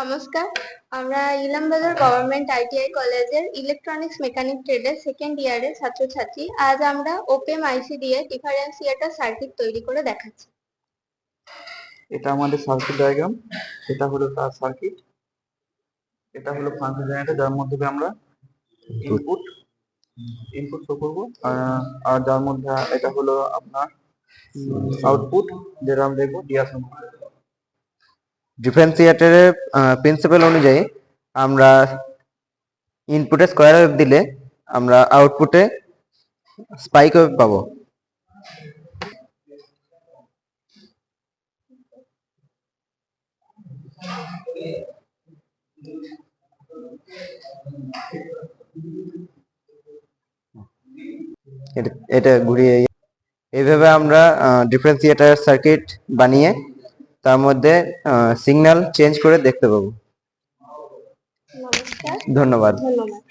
নমস্কার, আমরা Ilambazar government ITI কলেজের ইলেকট্রনিক্স মেকানিক ট্রেডের সেকেন্ড ইয়ারের ছাত্রছাত্রী। আজ আমরা ওপেম আইসি দিয়ে ডিফারেন্সিয়েটর সার্কিট তৈরি করে দেখাচ্ছি। এটা আমাদের সার্কিট ডায়াগ্রাম এটা হলো তার সার্কিট এটা হলো ফাংশন জেনারেটর যার মধ্যে আমরা ইনপুট ইনপুট শো করব। আর যার মধ্যে এটা হলো আপনার আউটপুট যেটা আমরা দেখব ডিফারেন্সিয়েটরের প্রিন্সিপাল অনুযায়ী আমরা ইনপুটে স্কোয়ার ওয়েভ দিলে আমরা আউটপুটে স্পাইক ওয়েভ পাবো। এটা ঘুরিয়ে, এইভাবে আমরা ডিফারেন্সিয়েটার সার্কিট বানিয়ে তার মধ্যে সিগন্যাল চেঞ্জ করে দেখতে পাবো। ধন্যবাদ। ধন্যবাদ।